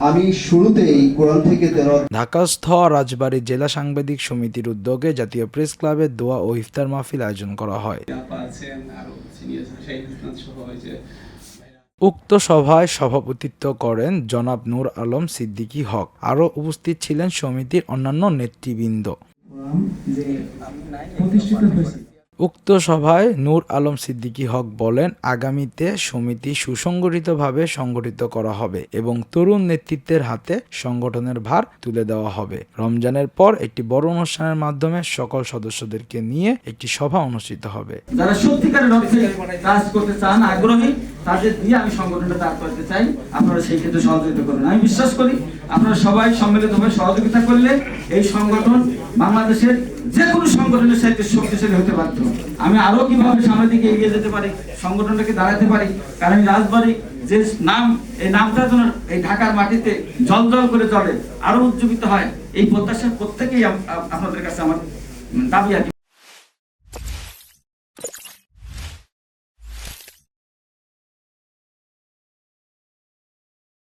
আমি শুরুতেই কোরআন থেকে ঢাকাস্থ রাজবাড়ী জেলা সাংবাদিক সমিতির উদ্যোগে জাতীয় প্রেস ক্লাবের দোয়া ও ইফতার মাহফিল আয়োজন করা হয়। উক্ত সভায় সভাপতিত্ব করেন জনাব নূর আলম সিদ্দিকী হক। আরও উপস্থিত ছিলেন সমিতির অন্যান্য নেতৃবৃন্দ। উক্ত সভায় নূর আলম সিদ্দিকী হক বলেন, আগামীতে সমিতি সুসংগঠিতভাবে সংগঠিত করা হবে এবং তরুণ নেতৃত্বের হাতে সংগঠনের ভার তুলে দেওয়া হবে। রমজানের পর একটি বড় অনুষ্ঠানের মাধ্যমে সকল সদস্যদেরকে নিয়ে একটি সভা অনুষ্ঠিত হবে। যারা সত্যিকারের অর্থে কাজ করতে চান, আগ্রহী তাদের দিয়ে আমি সংগঠনটা দাঁড় করতে চাই। আপনারা সেই ক্ষেত্রে সহযোগিতা করুন আমি বিশ্বাস করি আপনারা সবাই সম্মিলিতভাবে সহযোগিতা করলে এই সংগঠন বাংলাদেশের যে কোনো সংগঠনের সাথে শক্তিশালী হতে বাধ্য। আমি আরও কীভাবে সামনের দিকে এগিয়ে যেতে পারি, সংগঠনটাকে দাঁড়াতে পারি, কারণ এই রাজবাড়ি যে নাম, এই নামটা যেন এই ঢাকার মাটিতে জল জল করে চলে, আরও উজ্জীবিত হয়, এই প্রত্যাশা প্রত্যেকেই আপ- আপ- আপনাদের কাছে আমার দাবি কি।